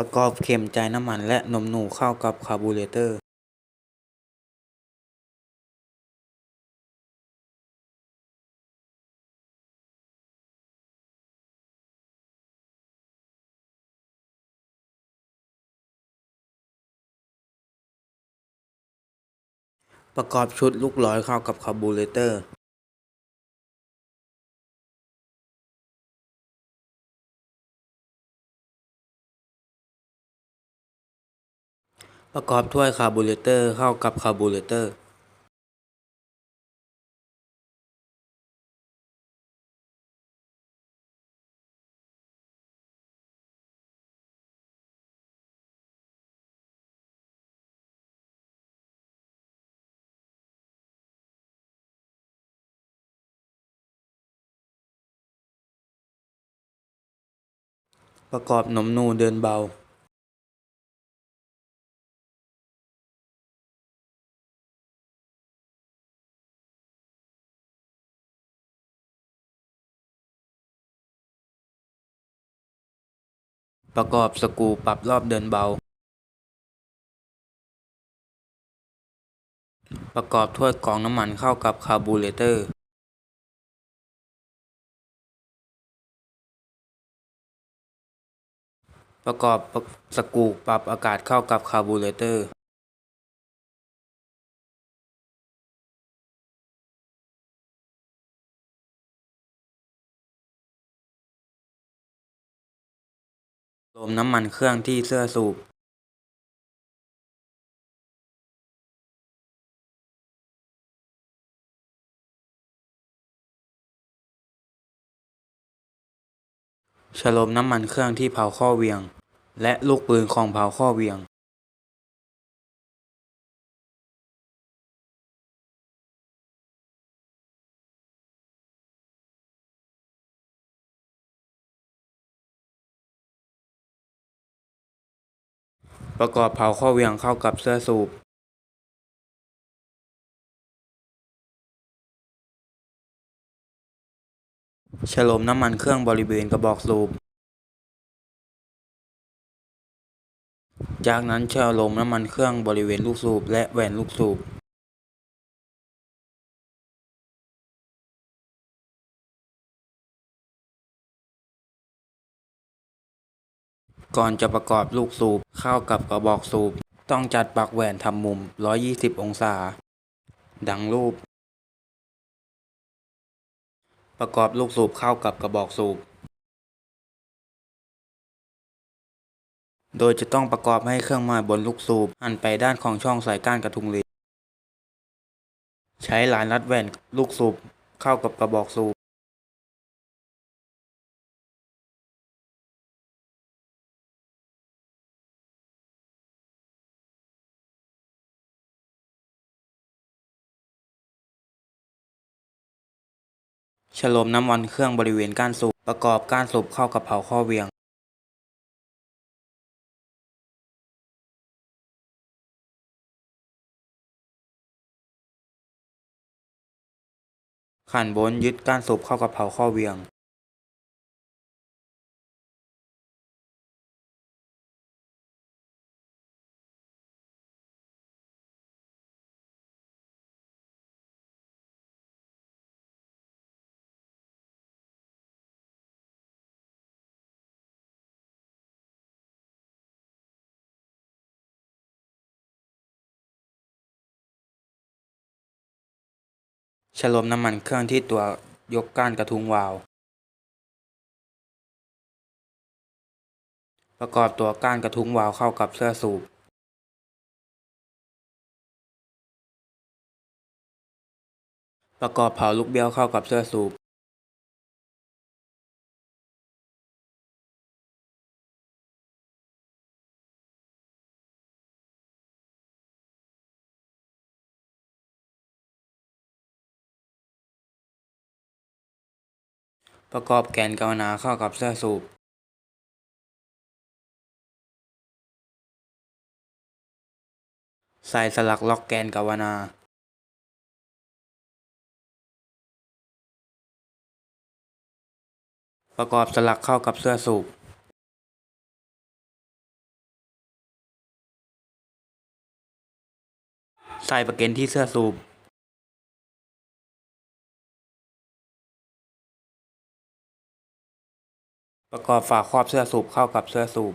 ประกอบเข็มจ่ายน้ำมันและนมหนูเข้ากับคาร์บูเรเตอร์ประกอบชุดลูกร้อยเข้ากับคาร์บูเรเตอร์ ประกอบถ้วยคาร์บูเรเตอร์เข้ากับคาร์บูเรเตอร์ประกอบหนมนูเดินเบา ประกอบสกรูปรับรอบเดินเบา ประกอบถ้วยกรองน้ำมันเข้ากับคาร์บูเรเตอร์ ประกอบสกรูปรับอากาศเข้ากับคาร์บูเรเตอร์ ลมน้ำมันเครื่องที่เสื้อสูบฉโลมน้ำมันเครื่องที่เผาข้อเหวียง และลูกปืนของเผาข้อเหวียง ประกอบเผาข้อเหวียงเข้ากับเสื้อสูบฉโลมน้ำมันเครื่องบริเวณกระบอกสูบ จากนั้นฉโลมน้ำมันเครื่องบริเวณลูกสูบและแหวนลูกสูบ ก่อนจะประกอบลูกสูบเข้ากับกระบอกสูบ ต้องจัดปลักแหวนทำมุม 120 องศา ดังรูป ประกอบลูกสูบเข้ากับกระบอกสูบ โดยจะต้องประกอบให้เครื่องหมายบนลูกสูบหันไปด้านของช่องสายก้านกระทุงล็กใช้หลานรัดแหวนลูกสูบเข้ากับกระบอกสูบ ฉโลมน้ำมันเครื่องบริเวณก้านสูบ ประกอบก้านสูบเข้ากับเผาข้อเวียงขันบนยึดก้านสูบเข้ากับเผาข้อเวียง ฉลมน้ำมันเครื่องที่ตัวยกก้านกระทุงวาล์วประกอบตัวก้านกระทุงวาล์วเข้ากับเสื้อสูบ ประกอบเผาลูกเบี้ยวเข้ากับเสื้อสูบ ประกอบแกนกาวนาเข้ากับเสื้อสูบใส่สลักล็อกแกนกาวนาประกอบสลักเข้ากับเสื้อสูบ ใส่ประเก็นที่เสื้อสูบ ประกอบฝาครอบเสื้อสูบเข้ากับเสื้อสูบ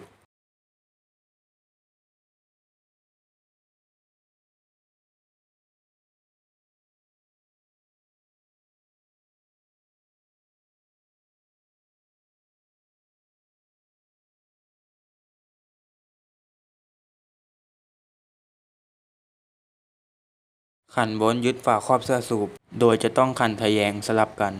ขันบนยึดฝาครอบเสื้อสูบ โดยจะต้องขันทะแยงสลับกัน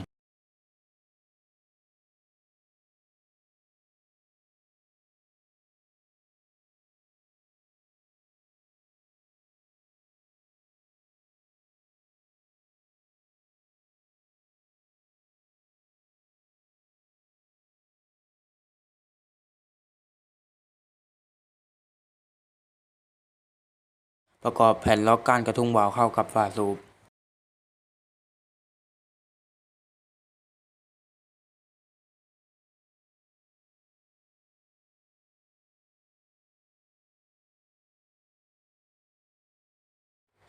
ประกอบแผ่นล็อกก้านกระทุ้งวาล์วเข้ากับฝาสูบ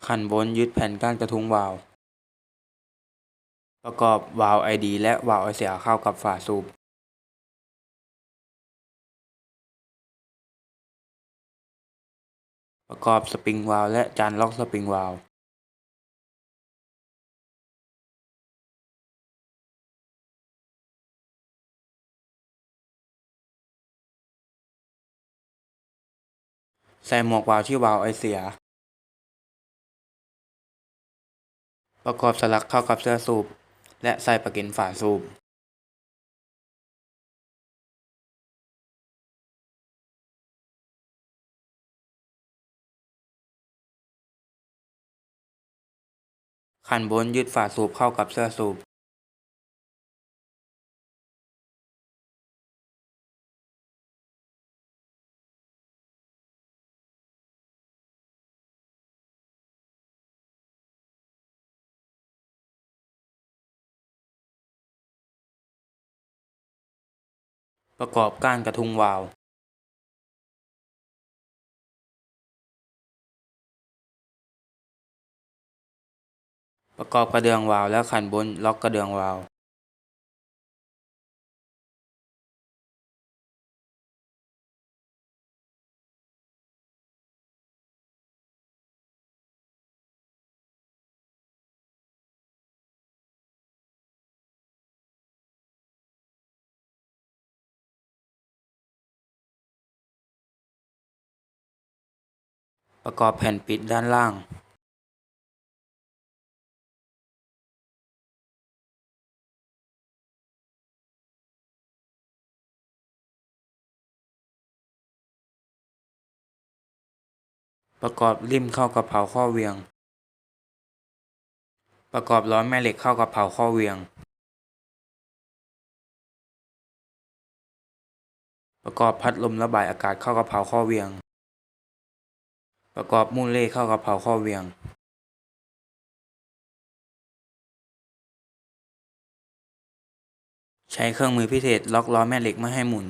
ขันบนยึดแผ่นก้านกระทุ้งวาล์วประกอบวาล์วไอดีและวาล์วไอเสียเข้ากับฝาสูบ ประกอบสปริงวาล์วและจานล็อกสปริงวาล์วใส่หมวกวาล์วที่วาล์วไอเสีย ประกอบสลักเข้ากับเสื้อสูบ และใส่ปะเก็นฝาสูบ ขันบนยึดฝาสูบเข้ากับเสื้อสูบประกอบก้านกระทุงวาล์ว ประกอบกระเดื่องวาล์วและขันบนล็อกกระเดื่องวาล์วประกอบแผ่นปิดด้านล่าง ประกอบริมเข้ากับเผาข้อเวียง ประกอบล้อแม่เหล็กเข้ากับเผาข้อเวียง ประกอบพัดลมระบายอากาศเข้ากับเผาข้อเวียง ประกอบมูลเล่เข้ากับเผาข้อเวียงใช้เครื่องมือพิเศษล็อกล้อแม่เหล็กไม่ให้หมุน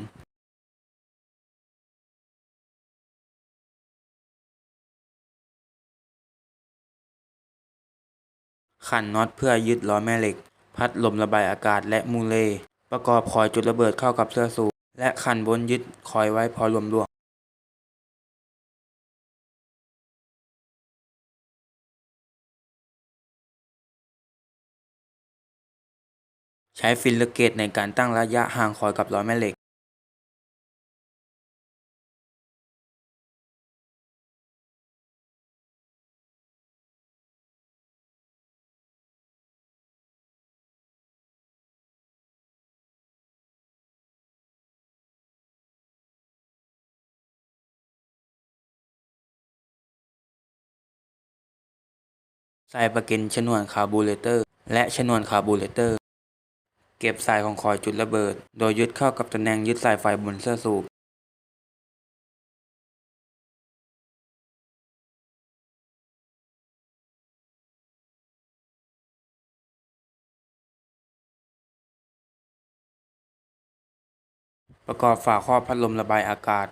ขันน็อตเพื่อยึดล้อแม่เหล็ก พัดลมระบายอากาศและมูเล่ประกอบคอยจุดระเบิดเข้ากับเสื้อสูบและขันบนยึดคอยไว้พอรวมรวมใช้ฟิลเลอร์เกตในการตั้งระยะห่างคอยกับล้อแม่เหล็ก ใส่ประก็นชนวนคาร์บูเรเตอร์ และชนวนคาร์บูเรเตอร์ เก็บสายของคอยจุดระเบิด โดยยึดเข้ากับตำแหน่งยึดสายไฟบนเสื้อสูบประกอบฝาครอบพัดลมระบายอากาศ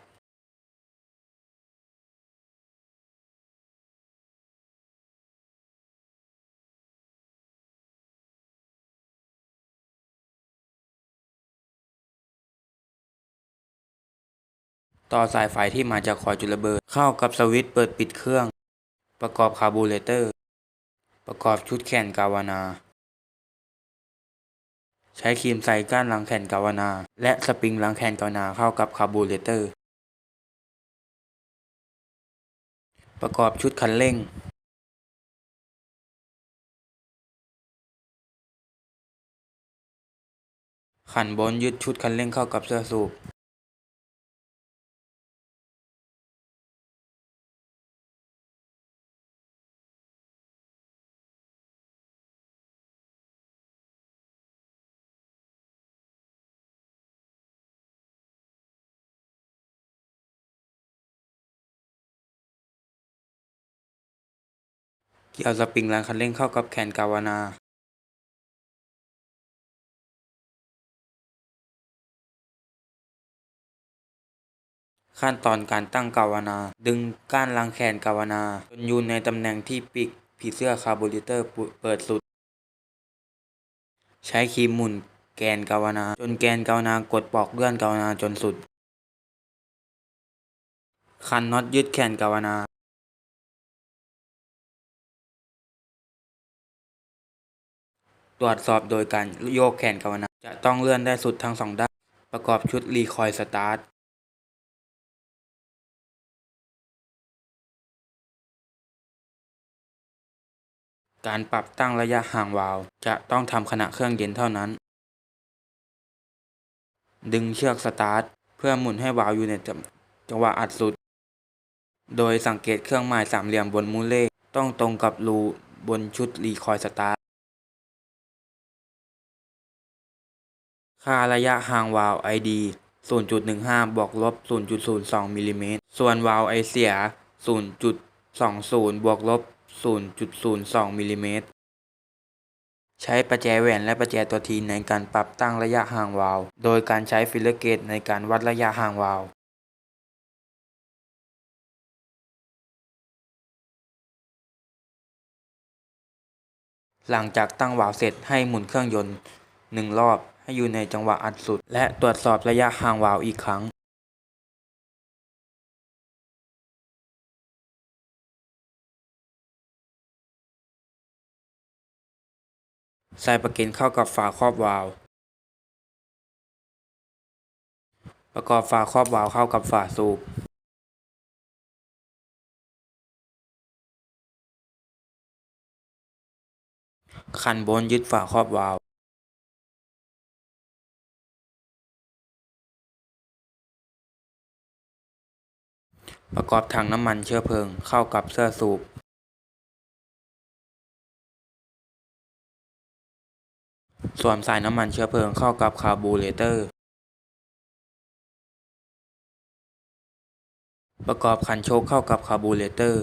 ต่อสายไฟที่มาจากคอยจุดระเบิด เข้ากับสวิตช์เปิดปิดเครื่อง ประกอบคาร์บูเรเตอร์ ประกอบชุดแขนกาวนา ใช้ครีมใส่ก้านหลังแขนกาวนา และสปริงหลังแขนกาวนาเข้ากับคาร์บูเรเตอร์ ประกอบชุดคันเร่งขันบนยึดชุดคันเร่งเข้ากับเสื้อสูบ เกี่ยวสปริงหลังคันเร่งเข้ากับแขนกาวนาขั้นตอนการตั้งกาวนา ดึงก้านลังแขนกาวนา จนยู่ในตำแหน่งที่ปีกผีเสื้อคาร์บูเรเตอร์เปิดสุด ใช้คีมหมุนแกนกาวนา จนแกนกาวนากดปลอกเลื่อนกาวนาจนสุด คันน็อตยึดแขนกาวนา ตรวจสอบโดยการโยกแขนกาวนาจะต้องเลื่อนได้สุดทั้งสองด้าน ประกอบชุดรีคอยสตาร์ทการปรับตั้งระยะห่างวาล์วจะต้องทำขณะเครื่องเย็นเท่านั้น ดึงเชือกสตาร์ทเพื่อหมุนให้วาล์วอยู่ในจังหวะอัดสุด โดยสังเกตเครื่องหมายสามเหลี่ยมบนมูเล่ต้องตรงกับรูบนชุดรีคอยสตาร์ท ค่าระยะห่างวาล์ว ID 0.15 บวกลบ 0.02มิลลิเมตร ส่วนวาล์วไอเสีย 0.20 บวกลบ 0.02มิลลิเมตร ใช้ประแจแหวนและประแจตัวทีในการปรับตั้งระยะห่างวาล์ว โดยการใช้ฟิลเลอร์เกจในการวัดระยะห่างวาล์วหลังจากตั้งวาล์วเสร็จให้หมุนเครื่องยนต์หนึ่งรอบ ให้อยู่ในจังหวะอัดสุด และตรวจสอบระยะห่างวาล์วอีกครั้งใส่ประก็นเข้ากับฝาครอบวาล์วประกอบฝาครอบวาล์วเข้ากับฝาสูบขันบนยึดฝาครอบวาล์ว ประกอบถังน้ำมันเชื้อเพลิงเข้ากับเสื้อสูบสวมสายน้ำมันเชื้อเพลิงเข้ากับคาร์บูเรเตอร์ ประกอบขันโชคเข้ากับคาร์บูเรเตอร์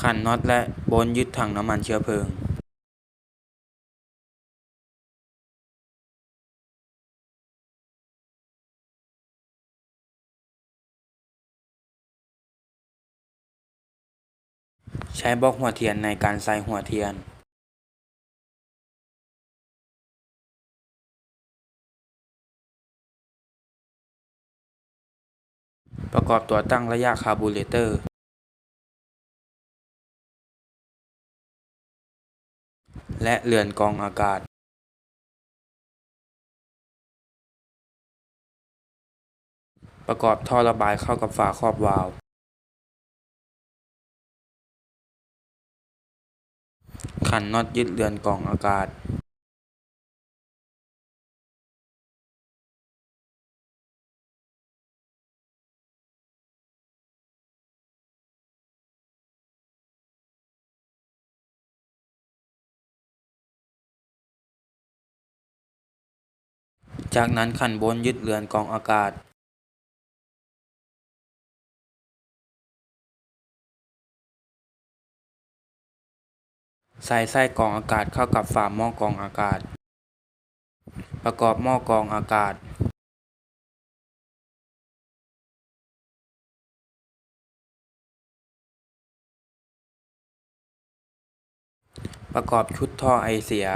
ขันน็อตและโบนยึดถังน้ำมันเชื้อเพลิง ใช้บล็อกหัวเทียนในการใส่หัวเทียนประกอบตัวตั้งระยะคาร์บูเรเตอร์ และเรือนกองอากาศ ประกอบท่อระบายเข้ากับฝาครอบวาล์ว ขันน็อตยึดเรือนกรองอากาศจากนั้นขันบนยึดเรือนกองอากาศ ใส่ไส้กรองอากาศเข้ากับฝาหม้อกรองอากาศ ประกอบหม้อกรองอากาศ ประกอบชุดท่อไอเสีย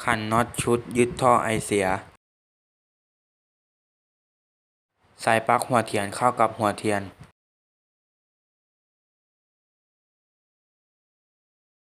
คันน็อตชุดยึดท่อไอเสีย สายปลั๊กหัวเทียนเข้ากับหัวเทียน